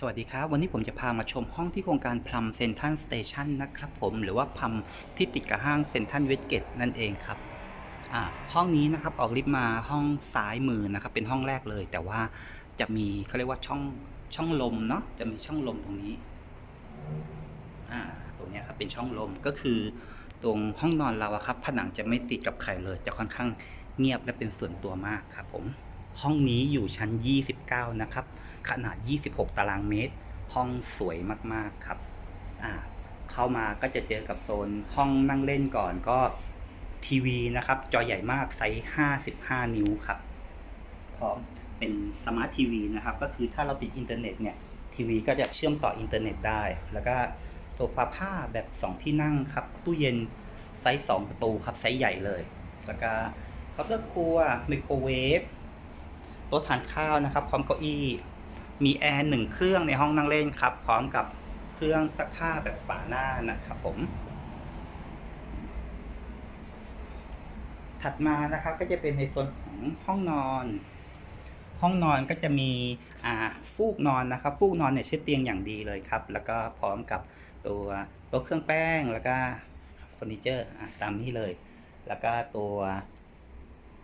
สวัสดีครับ วันนี้ผมจะพามาชมห้องที่โครงการพลัมเซนทันสเตชันนะครับผมหรือว่าพัมที่ติดกับห้างเซนทันเวสเกตนั่นเองครับห้องนี้นะครับออกลิฟต์มาห้องซ้ายมือนะครับเป็นห้องแรกเลย แต่ว่าจะมีเขาเรียกว่าช่องช่องลมเนาะจะมีช่องลมตรงนี้ตรงนี้ครับเป็นช่องลมก็คือ ตรงห้องนอนเราครับผนังจะไม่ติดกับใครเลย จะค่อนข้างเงียบและเป็นส่วนตัวมากครับผม ห้องนี้อยู่ชั้น 29 นะครับ ขนาด 26 ตารางเมตร ห้องสวยมากๆครับอ่าเข้ามาก็จะเจอกับโซนห้องนั่งเล่นก่อนก็ทีวีนะครับ จอใหญ่มากไซส์55 นิ้วครับ พร้อมเป็นสมาร์ททีวีนะครับ ก็คือถ้าเราติดอินเทอร์เน็ตเนี่ยทีวีก็จะเชื่อมต่ออินเทอร์เน็ตได้ แล้วก็โซฟาผ้าแบบ 2 ที่นั่งครับ ตู้เย็นไซส์2ประตูครับ ไซส์ใหญ่เลย แล้วก็เคาน์เตอร์ครัวไมโครเวฟ โต๊ะทานข้าวนะครับ พร้อมเก้าอี้ มีแอร์หนึ่งเครื่องในห้องนั่งเล่นครับ พร้อมกับเครื่องซักผ้าแบบฝาหน้านะครับผม ถัดมานะครับก็จะเป็นในส่วนของห้องนอน ห้องนอนก็จะมีอาฟูกนอนนะครับ ฟูกนอนเนี่ยใช้เตียงอย่างดีเลยครับ แล้วก็พร้อมกับตัวโต๊ะเครื่องแป้งแล้วก็เฟอร์นิเจอร์ตามนี้เลย แล้วก็ตัว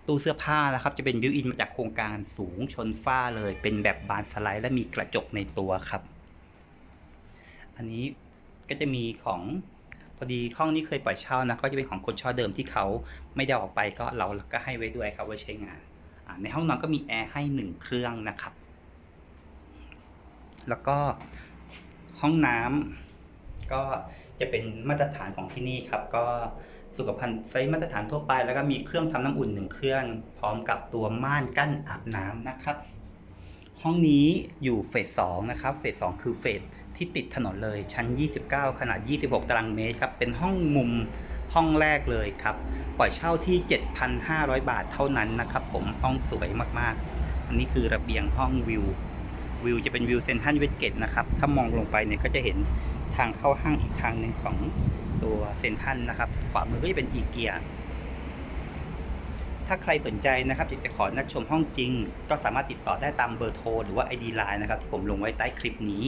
ตู้เสื้อผ้านะครับจะเป็นบิวอินมาจากโครงการสูงชนฝ้าเลย เป็นแบบบานสไลด์และมีกระจกในตัวครับ อันนี้ก็จะมีของพอดีห้องนี้เคยปล่อยเช่านะก็จะเป็นของคนเช่าเดิมที่เขาไม่ได้ออกไปก็เราก็ให้ไว้ด้วยครับไว้ใช้งาน ในห้องนอนก็มีแอร์ให้หนึ่งเครื่องนะครับ แล้วก็ห้องน้ำก็จะเป็นมาตรฐานของที่นี่ครับก็ สุขภัณฑ์ไซส์มาตรฐานทั่วไป แล้วก็มีเครื่องทำน้ำอุ่นหนึ่งเครื่อง พร้อมกับตัวม่านกั้นอาบน้ำนะครับ ห้องนี้อยู่เฟส2นะครับเฟส2คือเฟสที่ติดถนนเลยชั้น 29 ขนาด 26 ตารางเมตรครับเป็นห้องมุมห้องแรกเลยครับ ปล่อยเช่าที่ 7,500 บาทเท่านั้นนะครับผมห้องสวยมากๆ อันนี้คือระเบียงห้องวิว วิวจะเป็นวิวเซนทรัลเวสเกตนะครับ ถ้ามองลงไปเนี่ยก็จะเห็นทางเข้าห้างอีกทางหนึ่งของ ตัวเซนทันนะครับ ขวามือก็จะเป็นอีเกียถ้าใครสนใจนะครับอยากจะขอนัดชมห้องจริง ก็สามารถติดต่อได้ตามเบอร์โทรหรือว่า ID Line นะครับที่ผมลงไว้ใต้คลิปนี้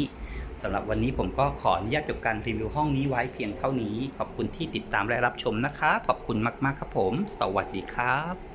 สำหรับวันนี้ผมก็ขออนุญาตจบการรีวิวห้องนี้ไว้เพียงเท่านี้ ขอบคุณที่ติดตามและรับชมนะครับขอบคุณมากๆครับผม สวัสดีครับ